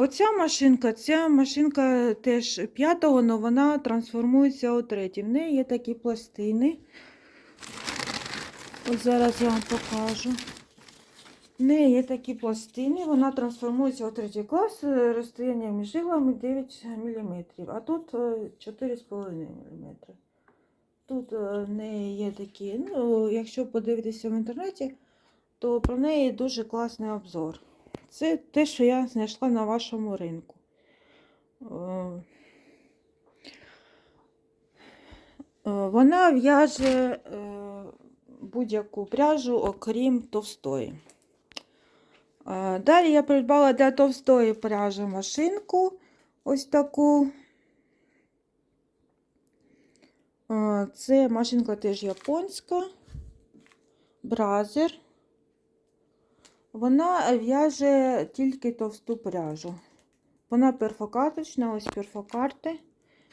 Оця машинка, ця машинка теж п'ятого, але вона трансформується у третій. В неї є такі пластини. От зараз я вам покажу. В неї є такі пластини, вона трансформується у третій клас, е, розстояння між іглами 9 мм, а тут е, 4,5 мм. Тут е, в неї є такі, ну, якщо подивитися в інтернеті, то про неї дуже класний обзор. Це те, що я знайшла на вашому ринку. Е, Вона в'яже е, будь-яку пряжу, окрім товстої. Е, Далі я придбала для товстої пряжі машинку. Ось таку. Це машинка теж японська. Бразер. Вона в'яже тільки товсту пряжу. Вона перфокарточна, ось перфокарти.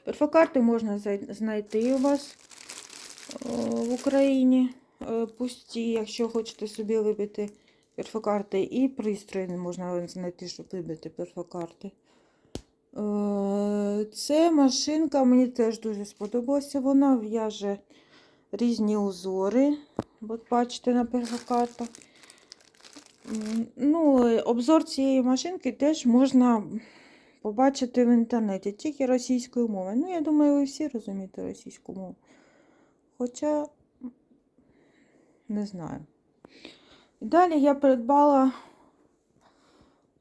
Перфокарти можна знайти у вас е, в Україні е, пусті, якщо хочете собі вибити перфокарти. І пристрої можна знайти, щоб вибити перфокарти. Е, Це машинка мені теж дуже сподобалася. Вона в'яже різні узори. От бачите на перфокартах. Ну, обзор цієї машинки теж можна побачити в інтернеті, тільки російською мовою. Ну, я думаю, ви всі розумієте російську мову. Хоча, не знаю. Далі я придбала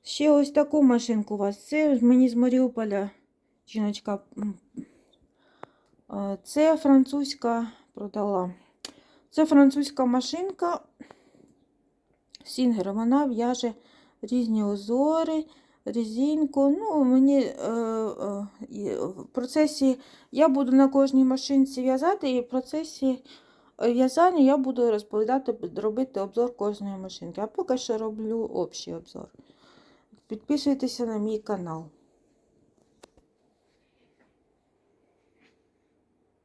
ще ось таку машинку у вас. Це мені з Маріуполя жіночка. Це французька продала. Це французька машинка. Сінгер, вона в'яже різні узори, резинку. Ну, мені е, е, в процесі я буду на кожній машинці в'язати, і в процесі в'язання я буду розповідати, робити обзор кожної машинки. А поки що роблю общий обзор. Підписуйтеся на мій канал.